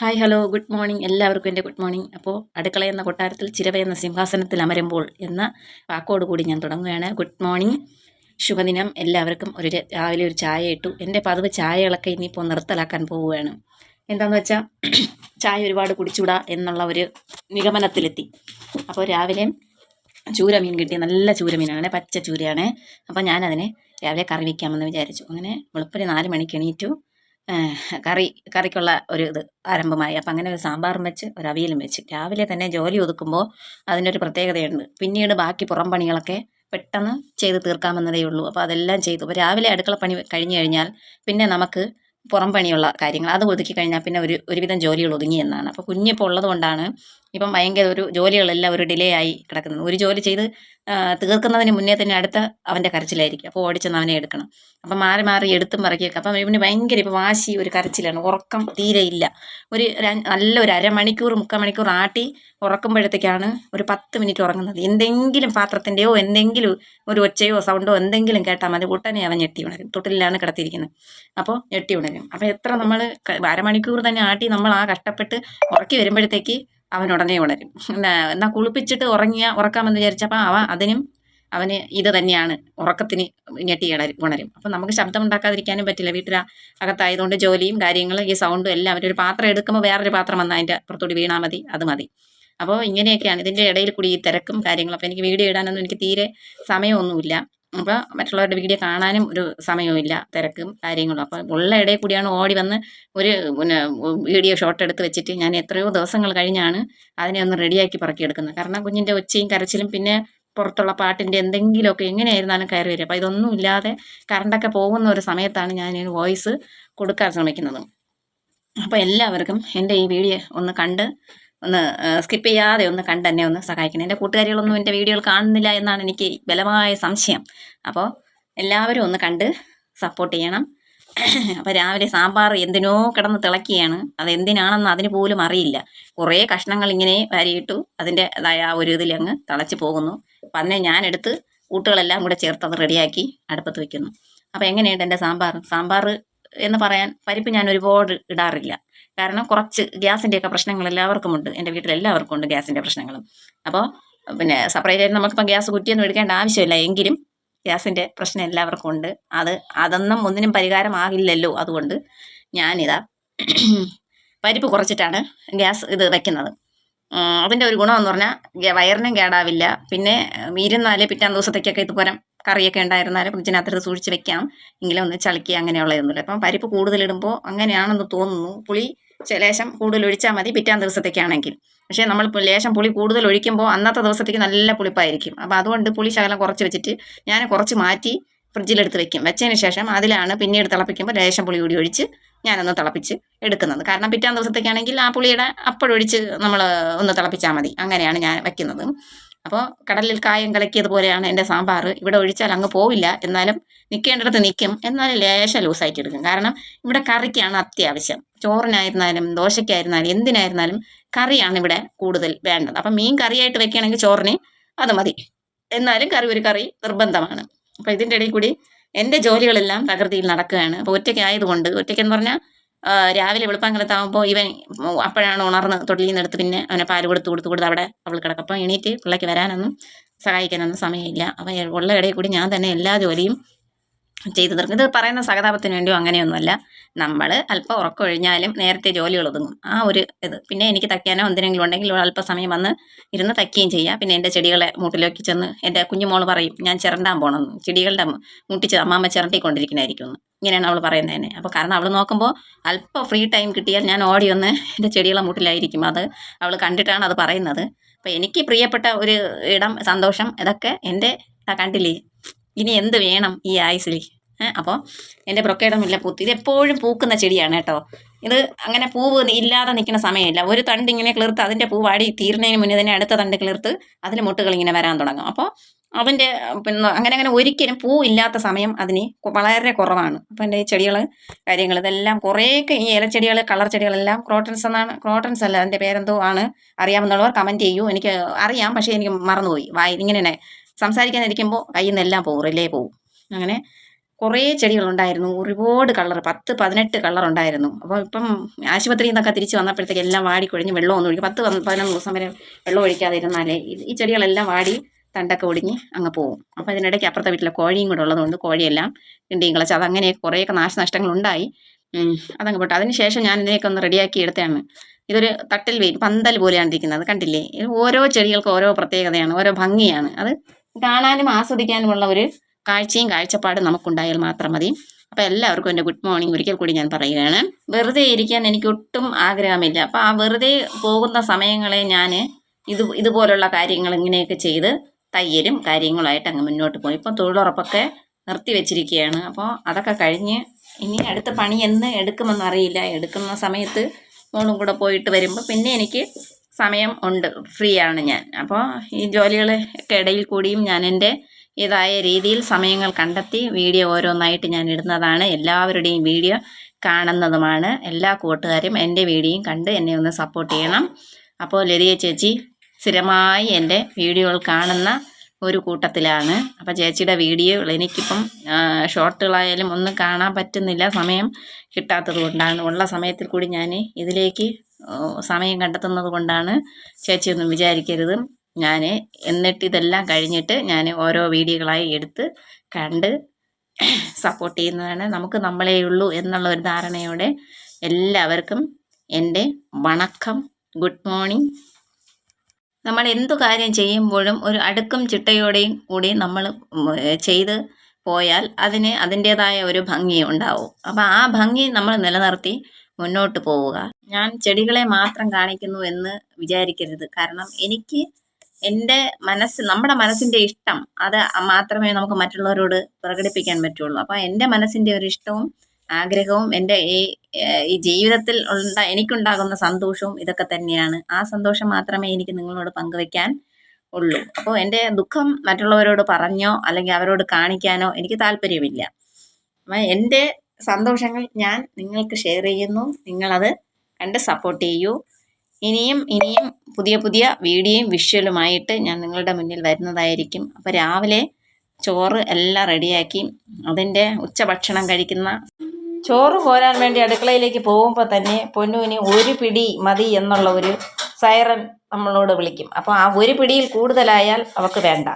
Hi hello good morning എല്ലാവർക്കും എന്റെ good morning അപ്പോൾ അടുക്കള എന്ന കൊട്ടാരത്തിൽ ചിരവ എന്ന സിംഹാസനത്തിൽ അമരുമ്പോൾ എന്ന വാക്കോടുകൂടി ഞാൻ തുടങ്ങുകയാണ്. ഗുഡ് മോർണിംഗ് ശുഭദിനം. എല്ലാവർക്കും ഒരു രാവിലെ ഒരു ചായ ഇട്ടു. എന്റെ പതിവ് ചായകളൊക്കെ ഇനിയിപ്പോൾ നിർത്തലാക്കാൻ പോവുകയാണ്. എന്താണെന്ന് വെച്ചാൽ ചായ ഒരുപാട് കുടിച്ചുകൂടാ എന്നുള്ള ഒരു നിഗമനത്തിലെത്തി. അപ്പോൾ രാവിലെ ചൂരമീൻ കിട്ടി. നല്ല ചൂരമീനാണ്. പച്ച ചൂരയാണ്. അപ്പോൾ ഞാനതിനെ രാവിലെ കറി വയ്ക്കാമെന്ന് വിചാരിച്ചു. അങ്ങനെ വെളുപ്പിന് നാല് മണിക്ക് എണീറ്റു. കറി കറിക്കുള്ള ഒരു ഇത് ആരംഭമായി. അപ്പം അങ്ങനെ ഒരു സാമ്പാറും വെച്ച് ഒരു അവിയലും വെച്ച്. രാവിലെ തന്നെ ജോലി ഒതുക്കുമ്പോൾ അതിനൊരു പ്രത്യേകതയുണ്ട്. പിന്നീട് ബാക്കി പുറം പണികളൊക്കെ പെട്ടെന്ന് ചെയ്ത് തീർക്കാമെന്നതേ ഉള്ളൂ. അപ്പോൾ അതെല്ലാം ചെയ്തു. അപ്പോൾ രാവിലെ അടുക്കള പണി കഴിഞ്ഞു കഴിഞ്ഞാൽ പിന്നെ നമുക്ക് പുറം പണിയുള്ള കാര്യങ്ങൾ അത് ഒതുക്കി കഴിഞ്ഞാൽ പിന്നെ ഒരു ഒരുവിധം ജോലികൾ ഒതുങ്ങി എന്നാണ്. അപ്പോൾ കുഞ്ഞിപ്പോൾ ഉള്ളത് കൊണ്ടാണ് ഇപ്പം ഭയങ്കര ഒരു ജോലികളെല്ലാം ഒരു ഡിലേ ആയി കിടക്കുന്നത് ഒരു ജോലി ചെയ്ത് തീർക്കുന്നതിന് മുന്നേ തന്നെ അടുത്ത അവന്റെ കരച്ചിലായിരിക്കും. അപ്പോൾ ഓടിച്ചെന്ന് അവനെ എടുക്കണം. അപ്പം മാറി മാറി എടുത്തും പറക്കിയൊക്കെ. അപ്പം ഇവന് ഭയങ്കര ഇപ്പോൾ വാശി ഒരു കരച്ചിലാണ്. ഉറക്കം തീരെ ഇല്ല. ഒരു നല്ല ഒരു അരമണിക്കൂർ മുക്കാൽ മണിക്കൂർ ആട്ടി ഉറക്കുമ്പോഴത്തേക്കാണ് ഒരു പത്ത് മിനിറ്റ് ഉറങ്ങുന്നത്. എന്തെങ്കിലും പാത്രത്തിന്റെയോ എന്തെങ്കിലും ഒരു ഒച്ചയോ സൗണ്ടോ എന്തെങ്കിലും കേട്ടാൽ മതി. ഉടനെ അവൻ ഞെട്ടി ഉണരും. തൊട്ടിലാണ് കിടത്തിയിരിക്കുന്നത്. അപ്പോൾ ഞെട്ടി ഉണരും. അപ്പോൾ എത്ര നമ്മൾ അരമണിക്കൂർ തന്നെ ആട്ടി നമ്മൾ ആ കഷ്ടപ്പെട്ട് ഉറക്കി വരുമ്പോഴത്തേക്ക് അവൻ ഉടനെ ഉണരും എന്നാ കുളിപ്പിച്ചിട്ട് ഉറങ്ങിയ ഉറക്കാമെന്ന് വിചാരിച്ചപ്പോൾ അവ അതിനും അവന് ഇത് തന്നെയാണ്. ഉറക്കത്തിന് ഞെട്ടി ഉണരും. അപ്പം നമുക്ക് ശബ്ദം ഉണ്ടാക്കാതിരിക്കാനും പറ്റില്ല. വീട്ടിൽ അകത്തായതുകൊണ്ട് ജോലിയും കാര്യങ്ങളും ഈ സൗണ്ടും എല്ലാം അവരൊരു പാത്രം എടുക്കുമ്പോൾ വേറൊരു പാത്രം വന്നാൽ അതിന്റെ പുറത്തോട്ട് വീണാൽ മതി അത് മതി. അപ്പോൾ ഇങ്ങനെയൊക്കെയാണ്. ഇതിന്റെ ഇടയിൽ കൂടി ഈ തിരക്കും കാര്യങ്ങളും. അപ്പോൾ എനിക്ക് വീഡിയോ ഇടാനൊന്നും എനിക്ക് തീരെ സമയമൊന്നുമില്ല. അപ്പോൾ മറ്റുള്ളവരുടെ വീഡിയോ കാണാനും ഒരു സമയവുമില്ല തിരക്കും കാര്യങ്ങളും. അപ്പോൾ ഉള്ള ഇടയിൽ കൂടിയാണ് ഓടി വന്ന് ഒരു പിന്നെ വീഡിയോ ഷോട്ട് എടുത്ത് വെച്ചിട്ട് ഞാൻ എത്രയോ ദിവസങ്ങൾ കഴിഞ്ഞാണ് അതിനെ ഒന്ന് റെഡിയാക്കി പറക്കിയെടുക്കുന്നത്. കാരണം കുഞ്ഞിന്റെ ഒച്ചയും കരച്ചിലും പിന്നെ പുറത്തുള്ള പാട്ടിന്റെ എന്തെങ്കിലുമൊക്കെ എങ്ങനെയായിരുന്നാലും കയറി വരും. അപ്പോൾ ഇതൊന്നും ഇല്ലാതെ കറണ്ടൊക്കെ പോകുന്ന ഒരു സമയത്താണ് ഞാൻ ഈ വോയിസ് കൊടുക്കാൻ ശ്രമിക്കുന്നത്. അപ്പോൾ എല്ലാവർക്കും എന്റെ ഈ വീഡിയോ ഒന്ന് കണ്ട് ഒന്ന് സ്കിപ്പ് ചെയ്യാതെ ഒന്ന് കണ്ട് എന്നെ ഒന്ന് സഹായിക്കണം. എന്റെ കൂട്ടുകാരികളൊന്നും എന്റെ വീഡിയോകൾ കാണുന്നില്ല എന്നാണ് എനിക്ക് ബലമായ സംശയം. അപ്പോൾ എല്ലാവരും ഒന്ന് കണ്ട് സപ്പോർട്ട് ചെയ്യണം. അപ്പോൾ രാവിലെ സാമ്പാർ എന്തിനോ കിടന്ന് തിളക്കുകയാണ് അത് എന്തിനാണെന്ന് അതിന് പോലും അറിയില്ല. കുറേ കഷ്ണങ്ങൾ ഇങ്ങനെ വാരിയിട്ടു അതിന്റെതായ ആ ഒരു ഇതിൽ അങ്ങ് തിളച്ച് പോകുന്നു. അപ്പം അതിനെ ഞാനെടുത്ത് കൂട്ടുകളെല്ലാം കൂടെ ചേർത്ത് അത് റെഡിയാക്കി അടുപ്പത്ത് വയ്ക്കുന്നു അപ്പോൾ എങ്ങനെയുണ്ട് എന്റെ സാമ്പാർ? സാമ്പാർ എന്ന് പറയാൻ പരിപ്പ് ഞാൻ ഒരുപാട് ഇടാറില്ല. കാരണം കുറച്ച് ഗ്യാസിന്റെയൊക്കെ പ്രശ്നങ്ങൾ എല്ലാവർക്കും ഉണ്ട്. എന്റെ വീട്ടിൽ എല്ലാവർക്കും ഉണ്ട് ഗ്യാസിന്റെ പ്രശ്നങ്ങളും അപ്പോൾ പിന്നെ സെപ്പറേറ്റ് ആയിട്ട് ഗ്യാസ് കുറ്റിയൊന്നും എടുക്കേണ്ട ആവശ്യമില്ല. എങ്കിലും ഗ്യാസിന്റെ പ്രശ്നം എല്ലാവർക്കും ഉണ്ട്. അത് അതൊന്നും ഒന്നിനും പരിഹാരമാകില്ലല്ലോ അതുകൊണ്ട് ഞാനിതാ പരിപ്പ് കുറച്ചിട്ടാണ് ഗ്യാസ് ഇത് വയ്ക്കുന്നത് അതിന്റെ ഒരു ഗുണമെന്ന് പറഞ്ഞാൽ വയറിനും കേടാവില്ല. പിന്നെ ഇരുന്നാൽ പിറ്റാൻ ദിവസത്തേക്കൊക്കെ ഇതുപോലെ കറിയൊക്കെ ഉണ്ടായിരുന്നാലും ഫ്രിഡ്ജിനകത്ത് സൂക്ഷിച്ച് വെക്കാം. എങ്കിലും ഒന്ന് ചളിക്കുക അങ്ങനെയുള്ളതൊന്നുമില്ല അപ്പം പരിപ്പ് കൂടുതലിടുമ്പോൾ അങ്ങനെയാണെന്ന് തോന്നുന്നു. പുളി ലേശം കൂടുതൽ ഒഴിച്ചാൽ മതി പിറ്റാൻ ദിവസത്തേക്കാണെങ്കിൽ. പക്ഷേ നമ്മൾ ലേശം പുളി കൂടുതൽ ഒഴിക്കുമ്പോൾ അന്നത്തെ ദിവസത്തേക്ക് നല്ല പുളിപ്പായിരിക്കും. അപ്പോൾ അതുകൊണ്ട് പുളി ശകലം കുറച്ച് വെച്ചിട്ട് ഞാൻ കുറച്ച് മാറ്റി ഫ്രിഡ്ജിലെടുത്ത് വെക്കും. വെച്ചതിന് ശേഷം അതിലാണ് പിന്നീട് തിളപ്പിക്കുമ്പോൾ ലേശം പുളി കൂടി ഒഴിച്ച് ഞാനൊന്ന് തിളപ്പിച്ച് എടുക്കുന്നത്. കാരണം പിറ്റാൻ ദിവസത്തേക്കാണെങ്കിൽ ആ പുളിയുടെ അപ്പോഴൊഴിച്ച് നമ്മൾ ഒന്ന് തിളപ്പിച്ചാൽ മതി. അങ്ങനെയാണ് ഞാൻ വെക്കുന്നത്. അപ്പോൾ കടലിൽ കായം കലക്കിയതുപോലെയാണ് എന്റെ സാമ്പാർ. ഇവിടെ ഒഴിച്ചാൽ അങ്ങ് പോവില്ല. എന്നാലും നിൽക്കേണ്ടിടത്ത് നിൽക്കും എന്നാലും ലേശം ലൂസായിട്ട് എടുക്കും. കാരണം ഇവിടെ കറിക്കാണ് അത്യാവശ്യം. ചോറിനായിരുന്നാലും ദോശയ്ക്കായിരുന്നാലും എന്തിനായിരുന്നാലും കറിയാണ് ഇവിടെ കൂടുതൽ വേണ്ടത്. അപ്പം മീൻ കറിയായിട്ട് വെക്കുകയാണെങ്കിൽ ചോറിന് അത് മതി. എന്നാലും കറി ഒരു കറി നിർബന്ധമാണ്. അപ്പോൾ ഇതിന്റെ ഇടയിൽ കൂടി എന്റെ ജോലികളെല്ലാം പ്രകൃതിയിൽ നടക്കുകയാണ്. അപ്പോൾ ഒറ്റയ്ക്കായതുകൊണ്ട് ഒറ്റയ്ക്കെന്ന് പറഞ്ഞാൽ രാവിലെ വെളുപ്പാങ്കലത്താകുമ്പോൾ ഇവൻ അപ്പോഴാണ് ഉണർന്ന് തൊട്ടിലിൽ നിന്ന് എടുത്ത് പിന്നെ അവനെ പാൽ കൊടുത്ത് കൊടുത്ത് കൊടുത്ത് അവിടെ അവൾ കിടക്കും. അപ്പം എണീറ്റ് പിള്ളേക്ക് വരാനൊന്നും സഹായിക്കാനൊന്നും സമയമില്ല. അപ്പം ഉള്ള ഇടയിൽ കൂടി ഞാൻ തന്നെ എല്ലാ ജോലിയും ചെയ്തു തീർക്കും. ഇത് പറയുന്ന സഹതാപത്തിന് വേണ്ടിയോ അങ്ങനെയൊന്നുമല്ല. നമ്മൾ അല്പം ഉറക്കം ഒഴിഞ്ഞാലും നേരത്തെ ജോലികൾ ഒതുങ്ങും. ആ ഒരു ഇത്. പിന്നെ എനിക്ക് തയ്ക്കാനോ എന്തിനെങ്കിലും ഉണ്ടെങ്കിൽ അല്പസമയം വന്ന് ഇരുന്ന് തയ്ക്കുകയും ചെയ്യാം. പിന്നെ എന്റെ ചെടികളെ മൂട്ടിലേക്ക് ചെന്ന് എന്റെ കുഞ്ഞുമോൾ പറയും ഞാൻ ചിരണ്ടാൻ പോകണമെന്ന് ചെടികളുടെ മുട്ടിച്ച് അമ്മാമ്മ ചിരണ്ടിക്കൊണ്ടിരിക്കണമായിരിക്കും ഇങ്ങനെയാണ് അവൾ പറയുന്നത് തന്നെ അപ്പോൾ കാരണം അവൾ നോക്കുമ്പോൾ അല്പം ഫ്രീ ടൈം കിട്ടിയാൽ ഞാൻ ഓടി ഒന്ന് എന്റെ ചെടികളെ മുട്ടിലായിരിക്കും. അത് അവൾ കണ്ടിട്ടാണ് അത് പറയുന്നത്. അപ്പോൾ എനിക്ക് പ്രിയപ്പെട്ട ഒരു ഇടം സന്തോഷം ഇതൊക്കെ എന്റെ കണ്ടില്ലേ? ഇനി എന്ത് വേണം ഈ ആയുസിൽ അപ്പോൾ എന്റെ ബ്രൊക്കേഡ മുല്ലപ്പൂത്ത് ഇത് എപ്പോഴും പൂക്കുന്ന ചെടിയാണ് കേട്ടോ. ഇത് അങ്ങനെ പൂവ് ഇല്ലാതെ നിൽക്കുന്ന സമയമില്ല. ഒരു തണ്ട് ഇങ്ങനെ കിളിർത്ത് അതിന്റെ പൂ വാടി തീരുന്നതിന് മുന്നേ തന്നെ അടുത്ത തണ്ട് കിളിർത്ത് അതിൽ മുട്ടുകൾ ഇങ്ങനെ വരാൻ തുടങ്ങും. അപ്പോൾ അതിന്റെ പിന്നെ അങ്ങനെ അങ്ങനെ ഒരിക്കലും പൂ ഇല്ലാത്ത സമയം അതിന് വളരെ കുറവാണ്. അപ്പോൾ എന്റെ ഈ ചെടികൾ കാര്യങ്ങൾ ഇതെല്ലാം കുറേയൊക്കെ ഈ ഇലച്ചെടികൾ കളർ ചെടികളെല്ലാം ക്രോട്ടൻസ് എന്നാണ് ക്രോട്ടൻസ് അല്ല അതിന്റെ പേരെന്തോ ആണ് അറിയാമെന്നുള്ളവർ കമന്റ് ചെയ്യൂ. എനിക്ക് അറിയാം പക്ഷേ എനിക്ക് മറന്നുപോയി. വായി ഇങ്ങനെ സംസാരിക്കാനിരിക്കുമ്പോൾ കയ്യിൽ നിന്നെല്ലാം പോകും റിലേ പോകും അങ്ങനെ കുറേ ചെടികളുണ്ടായിരുന്നു. ഒരുപാട് കളർ പത്ത് പതിനെട്ട് കളർ ഉണ്ടായിരുന്നു. അപ്പോൾ ഇപ്പം ആശുപത്രിയിൽ നിന്നൊക്കെ തിരിച്ച് വന്നപ്പോഴത്തേക്ക് എല്ലാം വാടി കുഴഞ്ഞ് വെള്ളമൊന്നും ഒഴിക്കും. പത്ത് പതിനൊന്ന് ദിവസം വരെ വെള്ളം ഒഴിക്കാതെ ഇരുന്നാലേ ഈ ചെടികളെല്ലാം വാടി തണ്ടൊക്കെ ഒടിഞ്ഞ് അങ്ങ് പോകും അപ്പോൾ അതിനിടയ്ക്ക് അപ്പുറത്തെ വീട്ടിലെ കോഴിയും കൂടെ ഉള്ളതുകൊണ്ട് കോഴിയെല്ലാം കിണ്ടിയും കളച്ച് അതങ്ങനെ കുറേയൊക്കെ നാശനഷ്ടങ്ങളുണ്ടായി. അതങ്ങ് പോട്ടെ. അതിന് ശേഷം ഞാൻ ഇതിനെയൊക്കെ ഒന്ന് റെഡിയാക്കി എടുത്തതാണ്. ഇതൊരു തട്ടിൽ വെയിൽ പന്തൽ പോലെയാണ് ഇരിക്കുന്നത്. കണ്ടില്ലേ? ഓരോ ചെടികൾക്കും ഓരോ പ്രത്യേകതയാണ് ഓരോ ഭംഗിയാണ്. അത് കാണാനും ആസ്വദിക്കാനുമുള്ള ഒരു കാഴ്ചയും കാഴ്ചപ്പാടും നമുക്കുണ്ടായാൽ മാത്രം മതി. അപ്പോൾ എല്ലാവർക്കും എന്റെ ഗുഡ് മോർണിംഗ് ഒരിക്കൽ കൂടി ഞാൻ പറയുകയാണ്. വെറുതെ ഇരിക്കാൻ എനിക്ക് ഒട്ടും ആഗ്രഹമില്ല. അപ്പോൾ ആ വെറുതെ പോകുന്ന സമയങ്ങളെ ഞാൻ ഇത് ഇതുപോലുള്ള കാര്യങ്ങൾ ഇങ്ങനെയൊക്കെ ചെയ്ത് തയ്യലും കാര്യങ്ങളായിട്ട് അങ്ങ് മുന്നോട്ട് പോയി. ഇപ്പം തൊഴിലുറപ്പൊക്കെ നിർത്തി വെച്ചിരിക്കുകയാണ്. അപ്പോൾ അതൊക്കെ കഴിഞ്ഞ് ഇനി അടുത്ത പണി എന്ന് എടുക്കുമെന്നറിയില്ല എടുക്കുന്ന സമയത്ത് മോളും കൂടെ പോയിട്ട് വരുമ്പോൾ പിന്നെ എനിക്ക് സമയം ഉണ്ട്. ഫ്രീ ആണ് ഞാൻ. അപ്പോൾ ഈ ജോലികളൊക്കെ ഇടയിൽ കൂടിയും ഞാൻ എന്റെ ഇതായ രീതിയിൽ സമയങ്ങൾ കണ്ടെത്തി വീഡിയോ ഓരോന്നായിട്ട് ഞാൻ ഇടുന്നതാണ്. എല്ലാവരുടെയും വീഡിയോ കാണുന്നതുമാണ്. എല്ലാ കൂട്ടുകാരും എന്റെ വീഡിയോയും കണ്ട് എന്നെ ഒന്ന് സപ്പോർട്ട് ചെയ്യണം. അപ്പോൾ ലതിയ ചേച്ചി സ്ഥിരമായി എന്റെ വീഡിയോകൾ കാണുന്ന ഒരു കൂട്ടത്തിലാണ്. അപ്പോൾ ചേച്ചിയുടെ വീഡിയോകൾ എനിക്കിപ്പം ഷോർട്ടുകളായാലും ഒന്നും കാണാൻ പറ്റുന്നില്ല. സമയം കിട്ടാത്തത് കൊണ്ടാണ്. ഉള്ള സമയത്തിൽ കൂടി ഞാൻ ഇതിലേക്ക് സമയം കണ്ടെത്തുന്നത് കൊണ്ടാണ് ചേച്ചിയൊന്നും വിചാരിക്കരുത്. ഞാൻ എന്നിട്ട് ഇതെല്ലാം കഴിഞ്ഞിട്ട് ഞാൻ ഓരോ വീഡിയോകളായി എടുത്ത് കണ്ട് സപ്പോർട്ട് ചെയ്യുന്നതാണ്. നമുക്ക് നമ്മളേ ഉള്ളൂ എന്നുള്ള ഒരു ധാരണയോടെ എല്ലാവർക്കും എന്റെ വണക്കം. ഗുഡ് മോർണിംഗ് നമ്മൾ എന്തു കാര്യം ചെയ്യുമ്പോഴും ഒരു അടുക്കും ചിട്ടയോടെയും കൂടി നമ്മൾ ചെയ്ത് പോയാൽ അതിന് അതിന്റേതായ ഒരു ഭംഗി ഉണ്ടാവും. അപ്പോൾ ആ ഭംഗി നമ്മൾ നിലനിർത്തി മുന്നോട്ട് പോവുക. ഞാൻ ചെടികളെ മാത്രം കാണിക്കുന്നു എന്ന് വിചാരിക്കരുത്. കാരണം എനിക്ക് എന്റെ മനസ്സ് നമ്മുടെ മനസ്സിന്റെ ഇഷ്ടം അത് മാത്രമേ നമുക്ക് മറ്റുള്ളവരോട് പ്രകടിപ്പിക്കാൻ പറ്റുള്ളൂ. അപ്പോൾ എന്റെ മനസ്സിന്റെ ഒരു ഇഷ്ടവും ആഗ്രഹവും എന്റെ ഈ ഈ ജീവിതത്തിൽ ഉണ്ട എനിക്കുണ്ടാകുന്ന സന്തോഷവും ഇതൊക്കെ തന്നെയാണ്. ആ സന്തോഷം മാത്രമേ എനിക്ക് നിങ്ങളോട് പങ്കുവെക്കാൻ ഉള്ളൂ. അപ്പോൾ എന്റെ ദുഃഖം മറ്റുള്ളവരോട് പറഞ്ഞോ അല്ലെങ്കിൽ അവരോട് കാണിക്കാനോ എനിക്ക് താല്പര്യമില്ല. അപ്പം എന്റെ സന്തോഷങ്ങൾ ഞാൻ നിങ്ങൾക്ക് ഷെയർ ചെയ്യുന്നു. നിങ്ങളത് കണ്ട് സപ്പോർട്ട് ചെയ്യൂ. ഇനിയും ഇനിയും പുതിയ പുതിയ വീഡിയോയും വിഷ്വലുമായിട്ട് ഞാൻ നിങ്ങളുടെ മുന്നിൽ വരുന്നതായിരിക്കും. അപ്പോൾ രാവിലെ ചോറ് എല്ലാം റെഡിയാക്കി അതിന്റെ ഉച്ചഭക്ഷണം കഴിക്കുന്ന ചോറ് കോരാൻ വേണ്ടി അടുക്കളയിലേക്ക് പോകുമ്പോൾ തന്നെ പൊന്നുവിന് ഒരു പിടി മതി എന്നുള്ള ഒരു സൈറൻ നമ്മളോട് വിളിക്കും. അപ്പോൾ ആ ഒരു പിടിയിൽ കൂടുതലായാൽ അവൾക്ക് വേണ്ട.